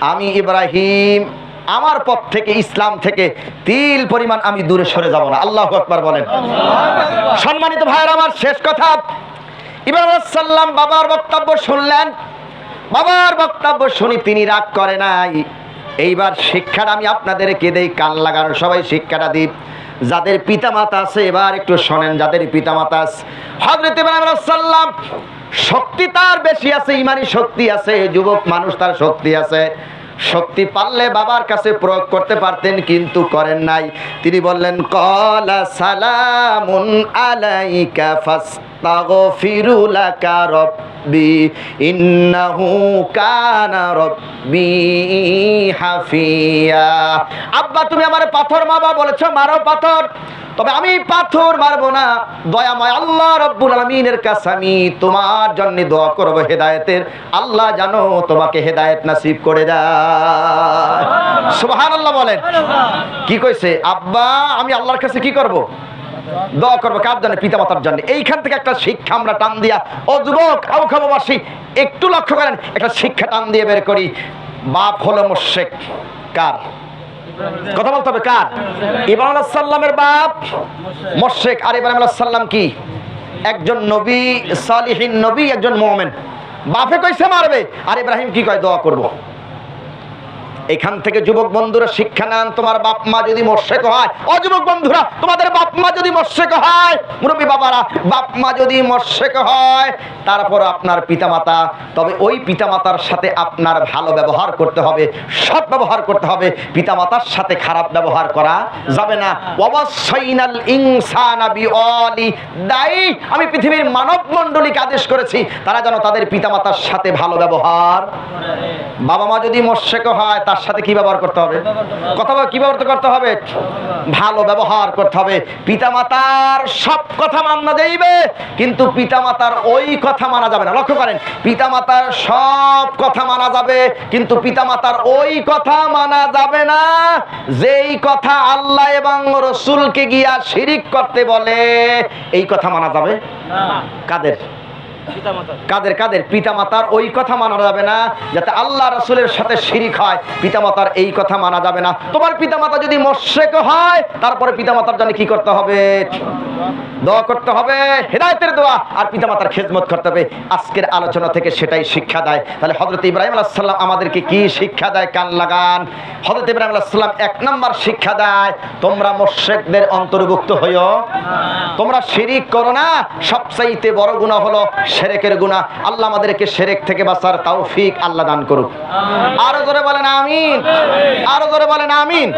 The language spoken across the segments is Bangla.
আমি ইব্রাহিম, আমার পথ থেকে, ইসলাম থেকে তিল পরিমাণ আমি দূরে সরে যাব না। আল্লাহ আকবার বলেন। সম্মানিত ভাইয়ের, আমার শেষ কথা। ইব্রাহিম বাবার বক্তব্য শুনলেন। বাবার বক্তব্য শুনি তিনি রাগ করে নাই। এইবার শিক্ষাটা আমি আপনাদেরকে দেই, কান লাগানো সবাই শিক্ষাটা দিই যাদের পিতামাতা আছে, এবার একটু শোনেন, যাদের পিতামাতা আছে। হজরত ইব্রাহিম সাল্লাম শক্তি তার বেশি আছে ইমানি শক্তি আছে, যুবক মানুষ তার শক্তি আছে। শক্তি পারলে বাবার কাছে প্রয়োগ করতে পারতেন, কিন্তু করেন নাই। তিনি বললেন, কলা সালামুন আলাইকা ফাস্তাগফিরু লাকা রব্বি, ইন্নাহু কানা রব্বি হাফিয়া। আব্বা, তুমি আমার পাথর মারবা বলেছ, মারো পাথর। তবে আমি পাথর মারবো না। দয়াময় আল্লাহ রব্বুল আলমিনের কাছে আমি তোমার জন্য দোয়া করব হেদায়েতের। আল্লাহ জানো তোমাকে হেদায়েত নাসিব করে দেয়। সুবহান আল্লাহ বলেন। কি কইছে? আব্বা, আমি আল্লাহর কাছে কি করব? দোয়া করব কার জন্য? পিতা মাতার জন্য। এইখান থেকে একটা শিক্ষা আমরা টান দিয়া, ও যুবক আবু একটু লক্ষ্য করেন, একটা শিক্ষা টান দিয়ে বের করি। বাপ হলো মোশেক কার? কথা বলতে হবে, কার? ইব্রাহিম আলাইহিস সাল্লামের বাপ মোশেক আর ইব্রাহিম আলাইহিস সাল্লাম কি? একজন নবী, সালিহিন নবী, একজন মুমিন। বাপে কইছে মারবে, আর ইব্রাহিম কি কয়? দোয়া করব। এখান থেকে যুবক বন্ধুরা, শিক্ষা নেন। তোমার বাপ মা যদি মোর্শেক হয়, ও যুবক বন্ধুরা, তোমাদের বাপ মা যদি মোর্শেক হয়, মুরব্বী বাবারা, বাপ মা যদি মোর্শেক হয়, তারপর আপনার পিতামাতা, তবে ওই পিতামাতার সাথে আপনার ভালো ব্যবহার করতে হবে, সৎ ব্যবহার করতে হবে। পিতামাতার সাথে খারাপ ব্যবহার করা যাবে না। অবশ্যইনাল ইনসানা বিঅলি দায়ী। আমি পৃথিবীর মানব মণ্ডলীকে আদেশ করেছি, তারা যেন তাদের পিতামাতার সাথে ভালো ব্যবহার বাবা মা যদি মোর্শেক হয়, তার সাথে কি ব্যবহার করতে হবে? কথা কি ব্যবহার করতে হবে? ভালো ব্যবহার করতে হবে। পিতামাতার সব কথা মানা যাইবে কিন্তু পিতামাতার ওই কথা মানা যাবে না। লক্ষ্য করেন পিতামাতার সব কথা মানা যাবে কিন্তু পিতামাতার ওই কথা মানা যাবে না। যেই কথা আল্লাহ এবং রসুলকে গিয়া শিরিক করতে বলে এই কথা মানা যাবে? কাদের? কাদের কাদের পিতামাতার, ওই কথা মানা যাবে না, যাতে আল্লাহ সাথে শিরিক হয়। পিতামাতার এই কথা মানা যাবে না। তোমার পিতামাতা যদি মোশেক হয়, তারপরে পিতামাতার জন্য কি করতে হবে? দোয়া করতে হবে, হেদায়েতের দোয়া, আর পিতামাতার করতে হবে। আজকের আলোচনা থেকে সেটাই শিক্ষা দেয়। তাহলে হযরত ইব্রাহিম আলাইহিস সালাম আমাদেরকে কি শিক্ষা দেয়? কান লাগান। হযরত ইব্রাহিম আলাইহিস সালাম এক নম্বর শিক্ষা দেয়, তোমরা মোশেকদের অন্তর্ভুক্ত হইও। তোমরা শিরিক করো না। সবচাইতে বড় গুনাহ হলো সেরেকের গুনাহ, আল্লাহ আমাদেরকে সেরেক থেকে বাঁচার তৌফিক আল্লাহ দান করুক। আরও জোরে বলেন আমিন। আরও জোরে বলেন আমিন।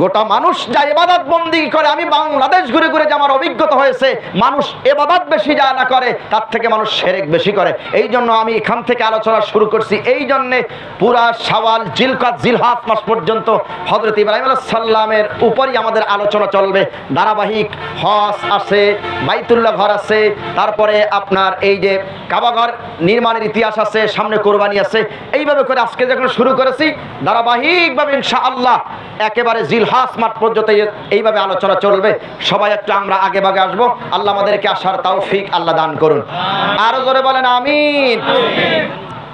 গোটা মানুষ যা এবাদত বন্দি করে, আমি বাংলাদেশ ঘুরে ঘুরে যে আমার অভিজ্ঞতা হয়েছে, মানুষ এবাদত বেশি যা না করে, তার থেকে মানুষ সেরেক বেশি করে। এই জন্য আমি এখান থেকে আলোচনা শুরু করছি। এই জন্যে পুরা সওয়াল জিলকাত জিলহাত মাস পর্যন্ত হজরত ইব্রাহিম সাল্লামের উপরই আমাদের আলোচনা চলবে। ধারাবাহিক হজ আছে, বাইতুল্লাহ ঘর আছে, তারপরে আপনার এই যে কাবাঘর নির্মাণের ইতিহাস আছে, সামনে কোরবানি আছে, এইভাবে করে আজকে যখন শুরু করেছি, ধারাবাহিকভাবে ইনশা আল্লাহ একেবারে জিলহাস মাঠ পর্যন্ত এইভাবে আলোচনা চলবে। সবাই একটু আমরা আগে ভাগে আসব। আল্লাহ আমাদেরকে আসার তাও ফিক আল্লাহ দান করুন। আরও জোরে বলেন, আমিন।